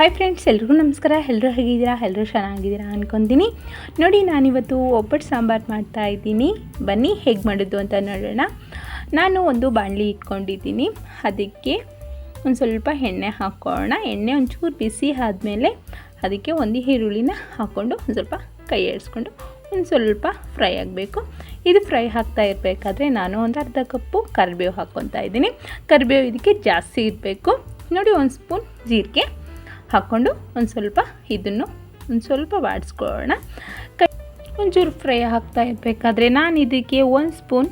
Hi friends ಎಲ್ರಿಗೂ ನಮಸ್ಕಾರ. ಎಲ್ಲರೂ ಹೇಗಿದ್ದೀರಾ? ಎಲ್ಲರೂ ಚೆನ್ನಾಗಿದ್ದೀರಾ ಅನ್ಕೊತೀನಿ. ನೋಡಿ, ನಾನಿವತ್ತು ಒಬ್ಬಟ್ಟು ಸಾಂಬಾರು ಮಾಡ್ತಾ ಇದ್ದೀನಿ. ಬನ್ನಿ, ಹೇಗೆ ಮಾಡೋದು ಅಂತ ನೋಡೋಣ. ನಾನು ಒಂದು ಬಾಣಲಿ ಇಟ್ಕೊಂಡಿದ್ದೀನಿ. ಅದಕ್ಕೆ ಒಂದು ಸ್ವಲ್ಪ ಎಣ್ಣೆ ಹಾಕ್ಕೊಳ್ಳೋಣ ಎಣ್ಣೆ ಒಂಚೂರು ಬಿಸಿ ಆದಮೇಲೆ ಅದಕ್ಕೆ ಒಂದು ಈರುಳ್ಳಿನ ಹಾಕ್ಕೊಂಡು ಒಂದು ಸ್ವಲ್ಪ ಕೈ ಆಡಿಸ್ಕೊಂಡು ಒಂದು ಸ್ವಲ್ಪ ಫ್ರೈ ಆಗಬೇಕು. ಇದು ಫ್ರೈ ಹಾಕ್ತಾ ಇರಬೇಕಾದ್ರೆ ನಾನು ಒಂದು ಅರ್ಧ ಕಪ್ಪು ಕರಿಬೇವು ಹಾಕ್ಕೊತಾ ಇದ್ದೀನಿ. ಕರಿಬೇವು ಇದಕ್ಕೆ ಜಾಸ್ತಿ ಇರಬೇಕು. ನೋಡಿ, ಒಂದು ಸ್ಪೂನ್ ಜೀರಿಗೆ. ಹಾಕ್ಕೊಂಡು ಒಂದು ಸ್ವಲ್ಪ ಇದನ್ನು ಒಂದು ಸ್ವಲ್ಪ ಬಾಡಿಸ್ಕೊಳ್ಳೋಣ. ಕೈ ಒಂಚೂರು ಫ್ರೈ ಹಾಕ್ತಾ ಇರಬೇಕಾದ್ರೆ ನಾನು ಇದಕ್ಕೆ ಒಂದು ಸ್ಪೂನ್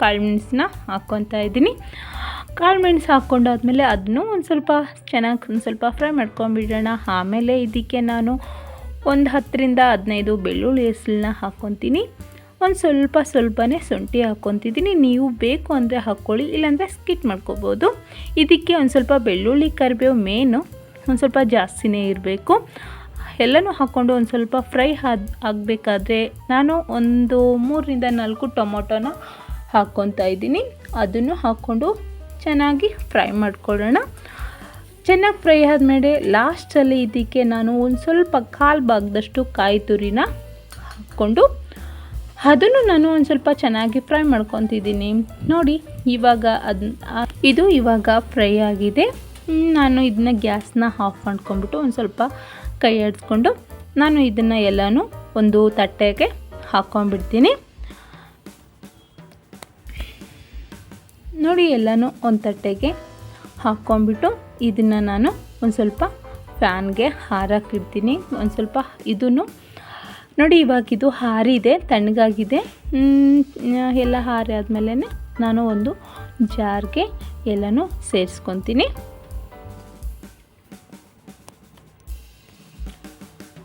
ಕಾಳು ಮೆಣಸನ್ನ ಹಾಕ್ಕೊತಾ ಇದ್ದೀನಿ. ಕಾಳು ಮೆಣಸು ಹಾಕ್ಕೊಂಡಾದ್ಮೇಲೆ ಅದನ್ನು ಒಂದು ಸ್ವಲ್ಪ ಚೆನ್ನಾಗಿ ಒಂದು ಸ್ವಲ್ಪ ಫ್ರೈ ಮಾಡ್ಕೊಂಬಿಡೋಣ ಆಮೇಲೆ ಇದಕ್ಕೆ ನಾನು ಒಂದು ಹತ್ತರಿಂದ ಹದಿನೈದು ಬೆಳ್ಳುಳ್ಳಿ ಹೆಸಲನ್ನ ಹಾಕ್ಕೊತೀನಿ. ಒಂದು ಸ್ವಲ್ಪ ಸ್ವಲ್ಪನೇ ಶುಂಠಿ ಹಾಕ್ಕೊತಿದ್ದೀನಿ. ನೀವು ಬೇಕು ಅಂದರೆ ಹಾಕ್ಕೊಳ್ಳಿ, ಇಲ್ಲಾಂದರೆ ಸ್ಕಿಟ್ ಮಾಡ್ಕೋಬೋದು. ಇದಕ್ಕೆ ಒಂದು ಸ್ವಲ್ಪ ಬೆಳ್ಳುಳ್ಳಿ ಕರಿಬೇವು ಮೇನು ಒಂದು ಸ್ವಲ್ಪ ಜಾಸ್ತಿನೇ ಇರಬೇಕು. ಎಲ್ಲನೂ ಹಾಕ್ಕೊಂಡು ಒಂದು ಸ್ವಲ್ಪ ಫ್ರೈ ಆದ, ಆಗಬೇಕಾದ್ರೆ ನಾನು ಒಂದು ಮೂರರಿಂದ ನಾಲ್ಕು ಟೊಮೊಟೊನ ಹಾಕ್ಕೊತಾ ಇದ್ದೀನಿ. ಅದನ್ನು ಹಾಕ್ಕೊಂಡು ಚೆನ್ನಾಗಿ ಫ್ರೈ ಮಾಡ್ಕೊಳ್ಳೋಣ. ಚೆನ್ನಾಗಿ ಫ್ರೈ ಆದಮೇಲೆ ಲಾಸ್ಟಲ್ಲಿ ಇದಕ್ಕೆ ನಾನು ಒಂದು ಸ್ವಲ್ಪ ಕಾಲು ಭಾಗದಷ್ಟು ಕಾಯಿ ತುರಿನ ಹಾಕ್ಕೊಂಡು ಅದನ್ನು ನಾನು ಒಂದು ಸ್ವಲ್ಪ ಚೆನ್ನಾಗಿ ಫ್ರೈ ಮಾಡ್ಕೊತಿದ್ದೀನಿ. ನೋಡಿ, ಇವಾಗ ಅದನ್ನ ಇದು ಇವಾಗ ಫ್ರೈ ಆಗಿದೆ. ನಾನು ಇದನ್ನ ಗ್ಯಾಸ್ನ ಆಫ್ ಮಾಡ್ಕೊಂಡ್ಬಿಟ್ಟು ಒಂದು ಸ್ವಲ್ಪ ಕೈ ಆಡಿಸ್ಕೊಂಡು ನಾನು ಇದನ್ನು ಎಲ್ಲನೂ ಒಂದು ತಟ್ಟೆಗೆ ಹಾಕ್ಕೊಂಡ್ಬಿಡ್ತೀನಿ. ನೋಡಿ ಎಲ್ಲನೂ ಒಂದು ತಟ್ಟೆಗೆ ಹಾಕ್ಕೊಂಡ್ಬಿಟ್ಟು ಇದನ್ನು ನಾನು ಒಂದು ಸ್ವಲ್ಪ ಫ್ಯಾನ್ಗೆ ಹಾರಾಕಿಡ್ತೀನಿ. ಒಂದು ಸ್ವಲ್ಪ ಇದನ್ನು ನೋಡಿ ಇವಾಗ ಇದು ಹಾರಿದೆ, ತಣ್ಣಗಾಗಿದೆ. ಎಲ್ಲ ಹಾರಿ ಆದಮೇಲೆ ನಾನು ಒಂದು ಜಾರ್ಗೆ ಎಲ್ಲನೂ ಸೇರಿಸ್ಕೊತೀನಿ.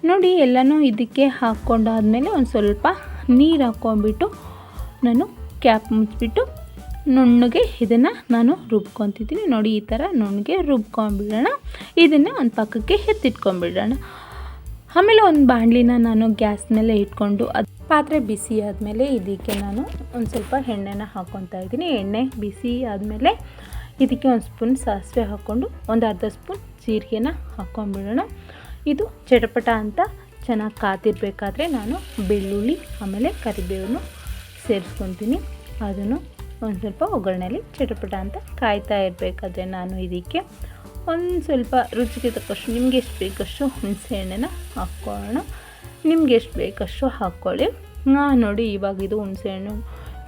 ನೋಡಿ, ಎಲ್ಲನೂ ಇದಕ್ಕೆ ಹಾಕ್ಕೊಂಡಾದಮೇಲೆ ಒಂದು ಸ್ವಲ್ಪ ನೀರು ಹಾಕ್ಕೊಂಡ್ಬಿಟ್ಟು ನಾನು ಕ್ಯಾಪ್ ಮುಚ್ಚಿಬಿಟ್ಟು ನುಣ್ಣಗೆ ಇದನ್ನು ನಾನು ರುಬ್ಕೊತಿದ್ದೀನಿ. ನೋಡಿ, ಈ ಥರ ನುಣ್ಣಗೆ ರುಬ್ಕೊಂಬಿಡೋಣ ಇದನ್ನು ಒಂದು ಪಕ್ಕಕ್ಕೆ ಎತ್ತಿಟ್ಕೊಂಡ್ಬಿಡೋಣ. ಆಮೇಲೆ ಒಂದು ಬಾಣಲಿನ ನಾನು ಗ್ಯಾಸ್ ಮೇಲೆ ಇಟ್ಕೊಂಡು ಅದು ಪಾತ್ರೆ ಬಿಸಿ ಆದಮೇಲೆ ಇದಕ್ಕೆ ನಾನು ಒಂದು ಸ್ವಲ್ಪ ಎಣ್ಣೆನ ಹಾಕ್ಕೊತಾ ಇದ್ದೀನಿ. ಎಣ್ಣೆ ಬಿಸಿ ಆದಮೇಲೆ ಇದಕ್ಕೆ ಒಂದು ಸ್ಪೂನ್ ಸಾಸಿವೆ ಹಾಕ್ಕೊಂಡು ಒಂದು ಅರ್ಧ ಸ್ಪೂನ್ ಜೀರಿಗೆನ ಹಾಕ್ಕೊಂಬಿಡೋಣ ಇದು ಚಟಪಟ ಅಂತ ಚೆನ್ನಾಗಿ ಕಾತಿರ್ಬೇಕಾದ್ರೆ ನಾನು ಬೆಳ್ಳುಳ್ಳಿ, ಆಮೇಲೆ ಕರಿಬೇವನ್ನು ಸೇರಿಸ್ಕೊತೀನಿ. ಅದನ್ನು ಒಂದು ಸ್ವಲ್ಪ ಒಗ್ಗರಣೆಯಲ್ಲಿ ಚಟಪಟ ಅಂತ ಕಾಯ್ತಾ ಇರಬೇಕಾದ್ರೆ ನಾನು ಇದಕ್ಕೆ. ಒಂದು ಸ್ವಲ್ಪ ರುಚಿಗೆ ತಕ್ಕಷ್ಟು ನಿಮ್ಗೆ ಎಷ್ಟು ಬೇಕಷ್ಟು ಹುಣಸೆ ಹಣ್ಣನ್ನ ಹಾಕ್ಕೊಳ್ಳೋಣ. ನಿಮ್ಗೆ ಎಷ್ಟು ಬೇಕಷ್ಟು ಹಾಕ್ಕೊಳ್ಳಿ. ನೋಡಿ ಇವಾಗ ಇದು ಹುಣಸೆಹಣ್ಣು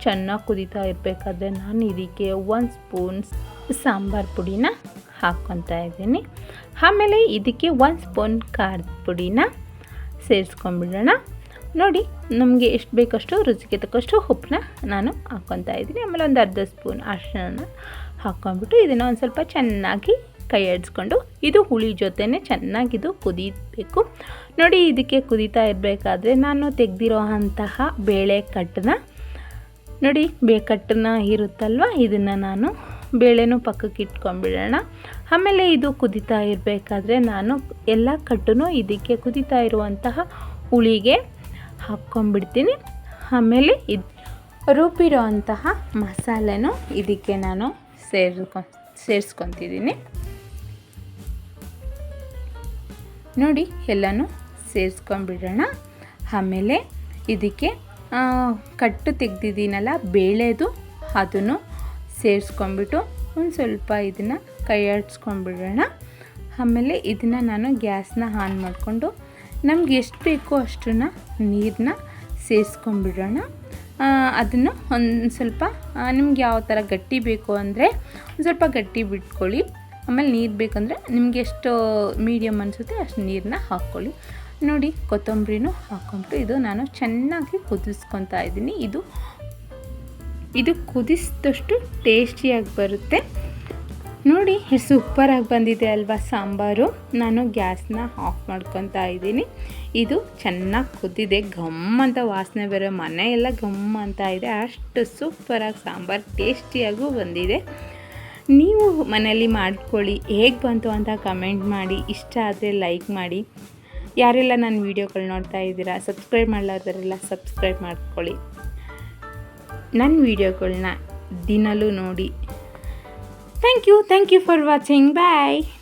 ಚೆನ್ನಾಗಿ ಕುದೀತಾ ಇರಬೇಕಾದ್ರೆ ನಾನು ಇದಕ್ಕೆ ಒಂದು ಸ್ಪೂನ್ ಸಾಂಬಾರು ಪುಡಿನ ಹಾಕ್ಕೊತಾ ಇದ್ದೀನಿ. ಆಮೇಲೆ ಇದಕ್ಕೆ ಒಂದು ಸ್ಪೂನ್ ಖಾರದ ಪುಡಿನ ಸೇರಿಸ್ಕೊಂಡ್ಬಿಡೋಣ. ನೋಡಿ, ನಮಗೆ ಎಷ್ಟು ಬೇಕಷ್ಟು, ರುಚಿಗೆ ತಕ್ಕಷ್ಟು ಉಪ್ಪನ್ನ ನಾನು ಹಾಕ್ಕೊತಾ ಇದ್ದೀನಿ. ಆಮೇಲೆ ಒಂದು ಅರ್ಧ ಸ್ಪೂನ್ ಅರಿಶಿನ ಹಾಕ್ಕೊಂಡ್ಬಿಟ್ಟು ಇದನ್ನು ಒಂದು ಸ್ವಲ್ಪ ಚೆನ್ನಾಗಿ ಕೈ ಆಡಿಸ್ಕೊಂಡು ಇದು ಹುಳಿ ಜೊತೆನೇ ಚೆನ್ನಾಗಿದು ಕುದೀಬೇಕು. ನೋಡಿ, ಇದಕ್ಕೆ ಕುದೀತಾ ಇರಬೇಕಾದ್ರೆ ನಾನು ತೆಗೆದಿರೋ ಅಂತಹ ಬೇಳೆ ಕಟ್ಟನ್ನ, ನೋಡಿ ಬೇಕಟ್ಟನ್ನ ಇರುತ್ತಲ್ವ, ಇದನ್ನು ನಾನು ಬೇಳೆನೂ ಪಕ್ಕಕ್ಕೆ ಇಟ್ಕೊಂಡ್ಬಿಡೋಣ. ಆಮೇಲೆ ಇದು ಕುದೀತಾ ಇರಬೇಕಾದ್ರೆ ನಾನು ಎಲ್ಲ ಕಟ್ಟೂ ಇದಕ್ಕೆ ಕುದೀತಾ ಇರುವಂತಹ ಹುಳಿಗೆ ಹಾಕ್ಕೊಂಡ್ಬಿಡ್ತೀನಿ. ಆಮೇಲೆ ಇದು ರುಬ್ಬಿರೋ ಅಂತಹ ಮಸಾಲೆನೂ ಇದಕ್ಕೆ ನಾನು ಸೇರ್ಕೊ, ಸೇರಿಸ್ಕೊತಿದ್ದೀನಿ. ನೋಡಿ, ಎಲ್ಲನೂ ಸೇರಿಸ್ಕೊಂಡ್ಬಿಡೋಣ. ಆಮೇಲೆ ಇದಕ್ಕೆ ಕಟ್ಟು ತೆಗ್ದಿದ್ದೀನಲ್ಲ, ಬೇಳೆದು, ಅದನ್ನು ಸೇರಿಸ್ಕೊಂಡ್ಬಿಟ್ಟು ಒಂದು ಸ್ವಲ್ಪ ಇದನ್ನು ಕೈಯಾಡಿಸ್ಕೊಂಡ್ಬಿಡೋಣ ಆಮೇಲೆ ಇದನ್ನು ನಾನು ಗ್ಯಾಸ್ನ ಆನ್ ಮಾಡಿಕೊಂಡು ನಮ್ಗೆ ಎಷ್ಟು ಬೇಕೋ ಅಷ್ಟನ್ನ ನೀರನ್ನ ಸೇರಿಸ್ಕೊಂಡ್ಬಿಡೋಣ. ಅದನ್ನು ಒಂದು ಸ್ವಲ್ಪ ನಿಮ್ಗೆ ಯಾವ ಥರ ಗಟ್ಟಿ ಬೇಕು ಅಂದರೆ ಒಂದು ಸ್ವಲ್ಪ ಗಟ್ಟಿ ಬಿಟ್ಕೊಳ್ಳಿ. ಆಮೇಲೆ ನೀರು ಬೇಕಂದರೆ ನಿಮ್ಗೆ ಎಷ್ಟು ಮೀಡಿಯಮ್ ಅನಿಸುತ್ತೆ ಅಷ್ಟು ನೀರನ್ನ ಹಾಕ್ಕೊಳ್ಳಿ. ನೋಡಿ, ಕೊತ್ತಂಬರಿನೂ ಹಾಕ್ಕೊಂಬಿಟ್ಟು ಇದು ನಾನು ಚೆನ್ನಾಗಿ ಕುದಿಸ್ಕೊತಾ ಇದ್ದೀನಿ. ಇದು ಇದು ಕುದಿಸಿದಷ್ಟು ಟೇಸ್ಟಿಯಾಗಿ ಬರುತ್ತೆ. ನೋಡಿ, ಸೂಪರಾಗಿ ಬಂದಿದೆ ಅಲ್ವಾ ಸಾಂಬಾರು. ನಾನು ಗ್ಯಾಸ್ನ ಆಫ್ ಮಾಡ್ಕೊತಾ ಇದ್ದೀನಿ. ಇದು ಚೆನ್ನಾಗಿ ಕುದ್ದಿದೆ. ಘಮ್ ಅಂತ ವಾಸನೆ ಬರೋ ಮನೆ ಎಲ್ಲ ಘಮ್ ಅಂತ ಇದೆ. ಅಷ್ಟು ಸೂಪರಾಗಿ ಸಾಂಬಾರು ಟೇಸ್ಟಿಯಾಗೂ ಬಂದಿದೆ. ನೀವು ಮನೇಲಿ ಮಾಡ್ಕೊಳ್ಳಿ. ಹೇಗೆ ಬಂತು ಅಂತ ಕಮೆಂಟ್ ಮಾಡಿ. ಇಷ್ಟ ಆದರೆ ಲೈಕ್ ಮಾಡಿ. ಯಾರೆಲ್ಲ ನನ್ನ ವೀಡಿಯೋಗಳು ನೋಡ್ತಾ ಇದ್ದೀರಾ, ಸಬ್ಸ್ಕ್ರೈಬ್ ಮಾಡಲಾರ್ದರೆಲ್ಲ ಸಬ್ಸ್ಕ್ರೈಬ್ ಮಾಡ್ಕೊಳ್ಳಿ. ನನ್ನ ವೀಡಿಯೋಗಳನ್ನ ದಿನಲೂ ನೋಡಿ. Thank you thank you for watching bye